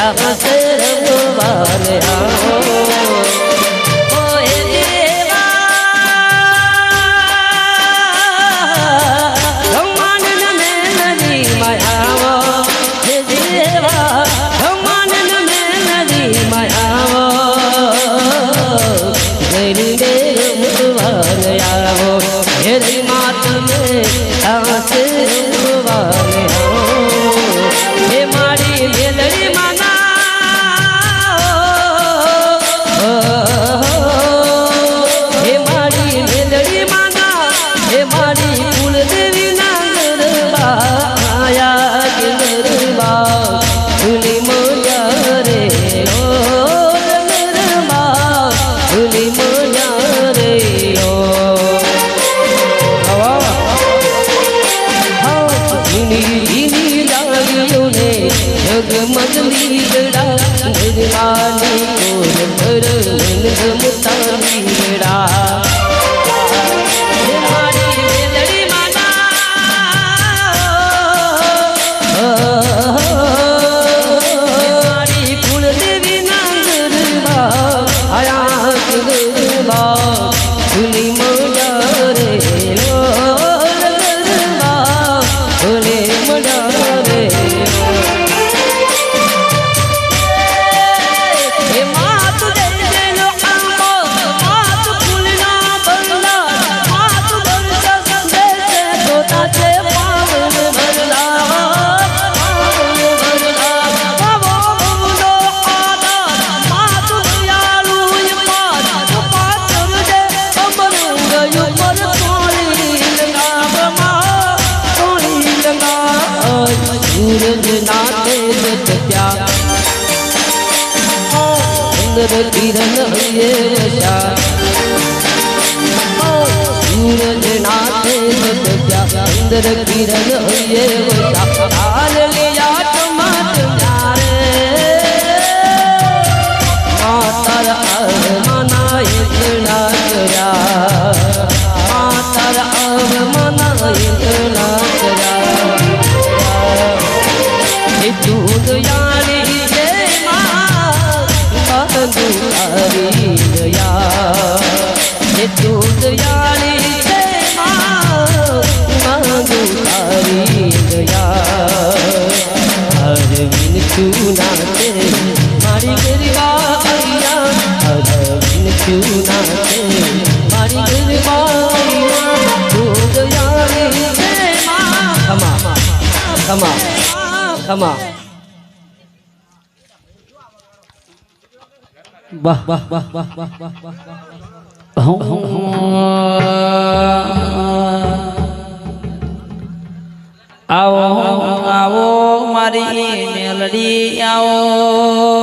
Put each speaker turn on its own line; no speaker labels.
રામ શરમ વાલ્યા જગમગલી ગડા નિર્માની કોર ભર મુતાની ગડા મારી ચંદ્ર કિરણ હૈયે વસા સૂરજ નાથે સત્યા ચંદ્ર કિરણ હૈયે વસા તારી દયા હે તું દયાળી જય માં બંધુ તારી દયા અરવિંદ તું નાચે મારી ગરબા અહીંયા અરવિંદ તું નાચે મારી ગરબા અહીંયા તું દયાળી માં ખમા ખમા ખમા વાહ વાહ વાહ વાહ વાહ વાહ વાહ
આવો આવો મારી મેલડી આવો.